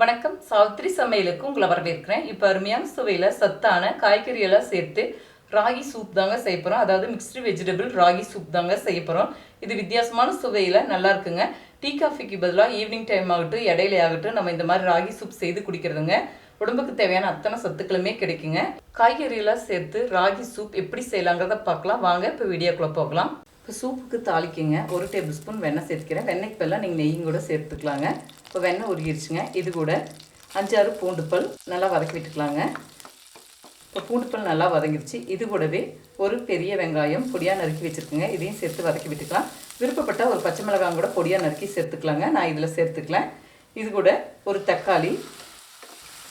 வணக்கம். சாவித்ரி சமையலுக்கு உங்களை வரவேற்கிறேன். இப்போ அருமையான சுவையில் சத்தான காய்கறியெல்லாம் சேர்த்து ராகி சூப் தாங்க செய்ய போகிறோம் அதாவது மிக்ஸ்டு வெஜிடபிள் ராகி சூப் தாங்க செய்ய போகிறோம் இது வித்தியாசமான சுவையில் நல்லா இருக்குங்க. டீ காஃபிக்கு பதிலாக ஈவினிங் டைம் ஆகட்டும் இடையில ஆகட்டும் நம்ம இந்த மாதிரி ராகி சூப் செய்து குடிக்கிறதுங்க. உடம்புக்கு தேவையான அத்தனை சத்துக்களுமே கிடைக்குங்க. காய்கறியெல்லாம் சேர்த்து ராகி சூப் எப்படி செய்யலாங்கிறத பார்க்கலாம். வாங்க இப்போ வீடியோக்குள்ளே போகலாம். இப்போ சூப்புக்கு தாளிக்குங்க. ஒரு டேபிள் ஸ்பூன் வெண்ணெய் சேர்த்துக்கிறேன். வெண்ணெய்க்கு பதிலாக நீங்கள் நெய்யும் கூட சேர்த்துக்கலாங்க. இப்போ வெண்ணெய் உருகிருச்சுங்க. இது கூட அஞ்சாறு பூண்டு பல் நல்லா வதக்கி விட்டுக்கலாங்க. இப்போ பூண்டு பல் நல்லா வதங்கிடுச்சு இது கூடவே ஒரு பெரிய வெங்காயம் பொடியாக நறுக்கி வச்சுருக்குங்க. இதையும் சேர்த்து வதக்கி விட்டுக்கலாம். விருப்பப்பட்ட ஒரு பச்சை மிளகாய் கூட பொடியாக நறுக்கி சேர்த்துக்கலாங்க. நான் இதில் சேர்த்துக்கலாம் இது கூட ஒரு தக்காளி.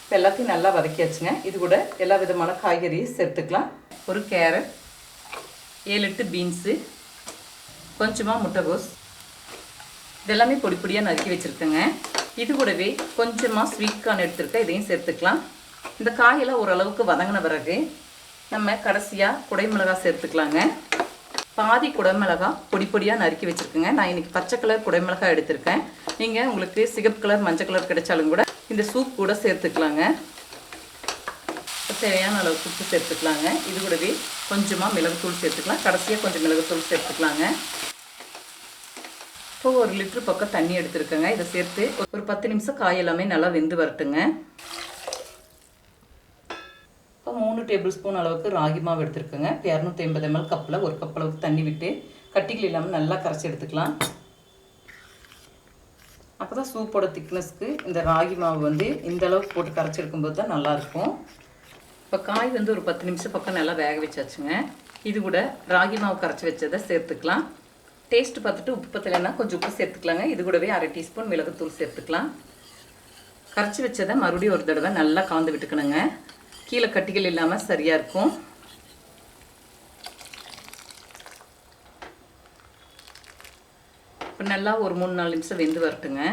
இப்போ எல்லாத்தையும் நல்லா வதக்கியாச்சுங்க. இது கூட எல்லா விதமான காய்கறியும் சேர்த்துக்கலாம். ஒரு கேரட் ஏழு எட்டு பீன்ஸு கொஞ்சமாக முட்டைகோஸ் இதெல்லாமே பொடி பொடியாக நறுக்கி வச்சுருக்கேங்க. இது கூடவே கொஞ்சமாக ஸ்வீட் கார்ன் எடுத்துருக்கேன். இதையும் சேர்த்துக்கலாம். இந்த காயெல்லாம் ஓரளவுக்கு வதங்கின பிறகு நம்ம கடைசியாக குடைமிளகா சேர்த்துக்கலாங்க. பாதி குடைமிளகா பொடி பொடியாக நறுக்கி வச்சுருக்கேங்க. நான் இன்றைக்கி பச்சை கலர் குடைமிளகா எடுத்திருக்கேன். நீங்கள் உங்களுக்கு சிகப்பு கலர் மஞ்சள் கலர் கிடைச்சாலும் கூட இந்த சூப் கூட சேர்த்துக்கலாங்க. தேவையான அளவுக்கு உப்பு சேர்த்துக்கலாங்க. இது கூடவே கொஞ்சமாக மிளகுத்தூள் சேர்த்துக்கலாம். கடைசியாக கொஞ்சம் மிளகுத்தூள் சேர்த்துக்கலாங்க. இப்போ ஒரு லிட்ரு பக்கம் தண்ணி எடுத்துருக்கேங்க. இதை சேர்த்து ஒரு பத்து நிமிஷம் காய் எல்லாமே நல்லா வெந்து வரட்டுங்க. இப்போ மூணு டேபிள் ஸ்பூன் அளவுக்கு ராகி மாவு எடுத்துருக்கேங்க. இரநூத்தி ஐம்பது எம்எல் கப்பில் ஒரு கப் அளவுக்கு தண்ணி விட்டு கட்டிகள் இல்லாமல் நல்லா கரைச்சி எடுத்துக்கலாம். அப்போ தான் சூப்போட திக்னஸ்க்கு இந்த ராகி மாவு வந்து இந்த அளவுக்கு போட்டு கரைச்சி எடுக்கும்போது தான் நல்லாயிருக்கும் இப்போ காய் வந்து ஒரு பத்து நிமிஷம் பக்கம் நல்லா வேக வச்சாச்சுங்க. இது கூட ராகி மாவு கரைச்சி வச்சதை சேர்த்துக்கலாம். டேஸ்ட் பார்த்துட்டு உப்பு பத்தலைன்னா கொஞ்சம் உப்பு சேர்த்துக்கலாங்க. இது கூடவே அரை டீஸ்பூன் மிளகுத்தூள் சேர்த்துக்கலாம். கரைச்சி வச்சதை மறுபடியும் ஒரு தடவை நல்லா கலந்து விட்டுக்கணுங்க. கீழே கட்டிகள் இல்லாமல் சரியாக இருக்கும். இப்போ நல்லா ஒரு மூணு நாலு நிமிஷம் வெந்து வரட்டுங்க.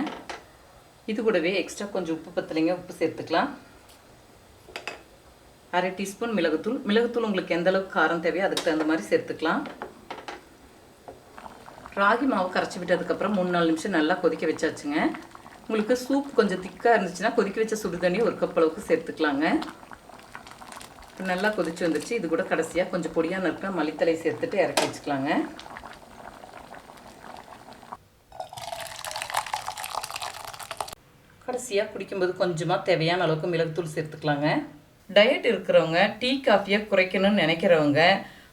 இது கூடவே எக்ஸ்ட்ரா கொஞ்சம் உப்பு பத்தலைங்க. உப்பு சேர்த்துக்கலாம். அரை டீஸ்பூன் மிளகுத்தூள். மிளகுத்தூள் உங்களுக்கு எந்த அளவுக்கு காரம் தேவையோ அதுக்கு தகுந்த மாதிரி சேர்த்துக்கலாம். ராகி மாவு கரைச்சி விட்டதுக்கப்புறம் மூணு நாலு நிமிஷம் நல்லா கொதிக்க வச்சாச்சுங்க. உங்களுக்கு சூப் கொஞ்சம் திக்காக இருந்துச்சுன்னா கொதிக்க வச்ச சுடு தண்ணி ஒரு கப் அளவுக்கு சேர்த்துக்கலாங்க. நல்லா கொதிச்சு வந்துருச்சு. இது கூட கடைசியாக கொஞ்சம் பொடியாக நறுக்கிற மல்லித்தலை சேர்த்துட்டு இறக்கி வச்சுக்கலாங்க. கடைசியாக குடிக்கும்போது கொஞ்சமாக தேவையான அளவுக்கு மிளகுத்தூள் சேர்த்துக்கலாங்க. டயட் இருக்கிறவங்க டீ காஃபியை குறைக்கணும்னு நினைக்கிறவங்க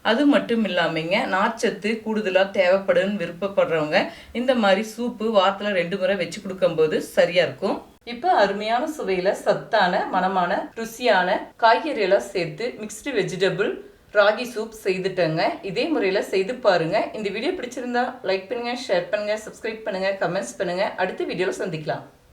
அது மட்டும் இல்லாமங்க நார்ச்சத்து கூடுதலாக தேவைப்படுன்னு விருப்பப்படுறவங்க இந்த மாதிரி சூப்பு வாரத்தில் ரெண்டு முறை வச்சு கொடுக்கும்போது சரியாக இருக்கும். இப்போ அருமையான சுவையில் சத்தான மனமான ருசியான காய்கறியெல்லாம் சேர்த்து மிக்ஸ்டு வெஜிடபிள் ராகி சூப் செய்துட்டேங்க. இதே முறையில் செய்து பாருங்கள் இந்த வீடியோ பிடிச்சிருந்தா லைக் பண்ணுங்கள் ஷேர் பண்ணுங்கள் சப்ஸ்கிரைப் பண்ணுங்கள் கமெண்ட்ஸ் பண்ணுங்கள் அடுத்த வீடியோவில் சந்திக்கலாம்.